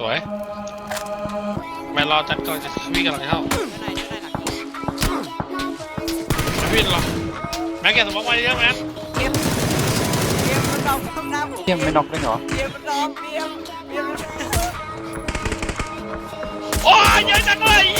สวยแมนรอจัดก่อนจะวิ่งกำลังเข้าเดี๋ยวไหนเดี๋ยวไหนหลังไม่วิ่งหรอแม็กแกสมองมาเยอะแมนเกมเกมมันดองข้างหน้าผมเทียมไม่น็อกได้เหรอเกมมันดองเกมเกมมันโอ้ยเยอะจังเลยเหี้ย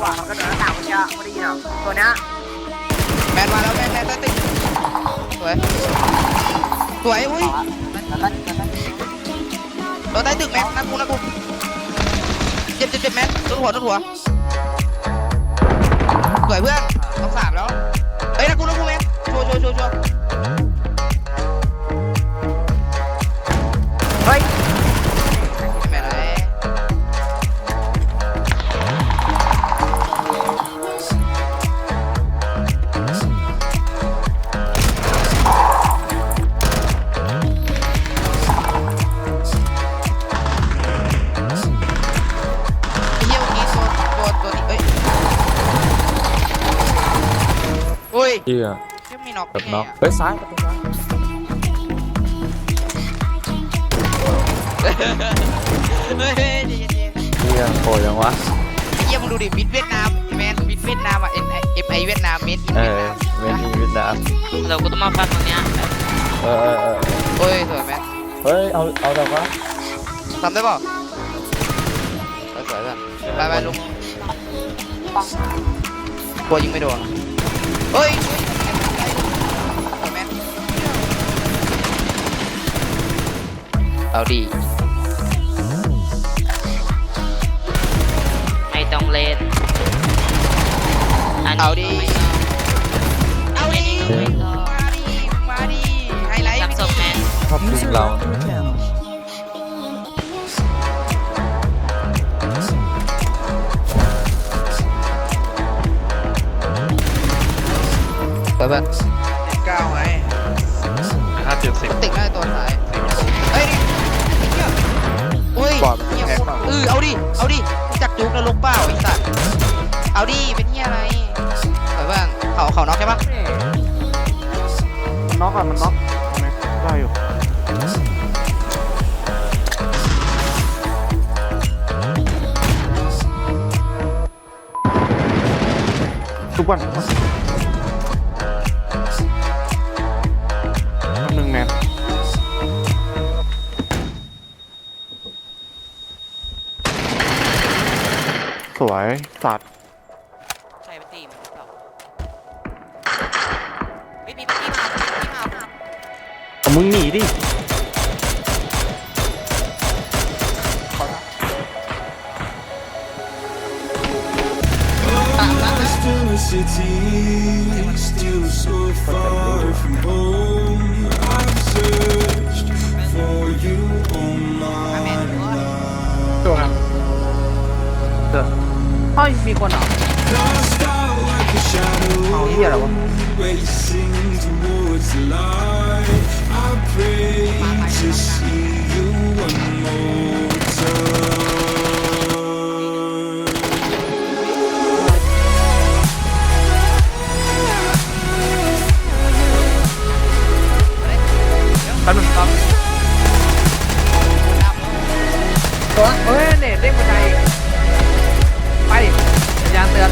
กว่ามันก็โดนหนาวเยอะไม่ได้ยินหรอกตัวเนี้ยแมนมาแล้วแมนแมนใต้ตึกสวย สวยอุ้ยโดนใต้ตึกแมนนักกูนักกูเจ็บเจ็บเจ็บแมนโดนหัวโดนหัวสวยเพื่อนต้องสามแล้วเฮ้ยนักกูนักกูแมนชัวร์ชัวร์ชัวร์ชัวร์ อุ้ยเหี้ยเชี่ยมีน็อกแบบได้ไงน็อกอะเฮ้ยซ้ายประตูซ้ายเฮ้ยเฮ้ยเย็นเย็นเหี้ยโหดยังวะไอ้เหี้ยมึงดูดิบิด เวียดนามแมนบิดเวียดนามอะเอ็นไอเอฟไอเวียดนามเมดอินเอเวียดอนามเวียนอีเวียดนามเรากูต้องมาฟันตรงเนี้ยเออเออเออโอ้ยสวยแมนเฮ้ยเอาเอาแต่ว่าทำได้เปล่าสวยสวยแบบไปไปลุงกลัวยิงไม่โดนเฮ้ยสวยแมนเอาดีไอ้ตรงเลนเอาดีเอาดีมาดีมาดีไฮไลท์จับศพแมน ชอบยิงเราไปแบบเก้าไงห้าเจ็ดสิบติดได้ตัวท้ายเฮ้ยนี่เนี่ยอุ้ยบอดมันเหี้ยแทงเปล่าเออเอาดิ เอาดิ จักจุกนรกเปล่าไอ้สัตว์เอาดิ เป็นเหี้ยอะไรไปบ้างเขาเขาน็อกใช่ปะมันน็อกอะมันน็อกได้อยู่ทุกวันทุกวันหนึ่ วยสัตว์ใช่ปตีมันเปล่าไม่มีปตีมาปตีมาเอามึงหนีดิ Lost ยมีคนเหรอเอาเหี้ยอะไรวะแป๊บนึงครับตัวเฮ้ยเน็ตเด้งมาใจ ไปดิสัญญาณเตือน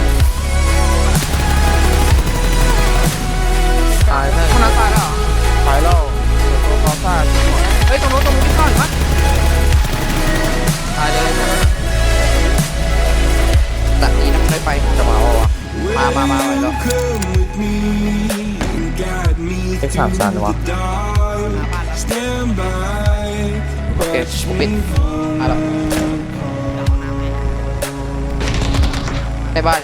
ตายแน่คนนั้นตายแล้วเหรอตายแล้วตัวคอซ่าจริงหมดเฮ้ยตรงนู้นตรงนู้นที่เข้าอยู่มั้ยตายเลยตัดนี้นะไม่ไปจะมาวะมามามาเลยแล้ว Come with me and guide me ไอ้สามสันวะ dark. Stand by. โอเคผมปิดมาแล้ว ในบ้าน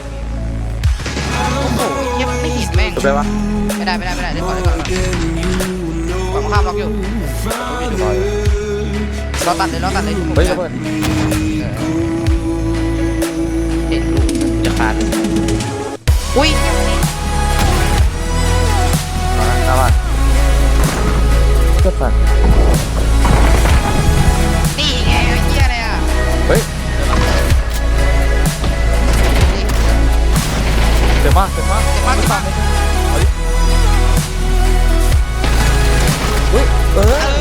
โอ้โหยังไม่เห็นแม่งจบได้ปะไไม่ได้ไม่ได้ไม่ได้เดี๋ยวก่อนเดี๋ยวก่อน then you ฝั่งข้ามล็อกอยู่ Father, รอตัดเลยรอตัดเลยเฮ้ยระเบิดเห็นลูกจะขาดอุ้ยมา เดี๋ยวมาเดี๋ยวมาเดี๋ยวมาเดี๋ยวมาเฮ้ยเออเอ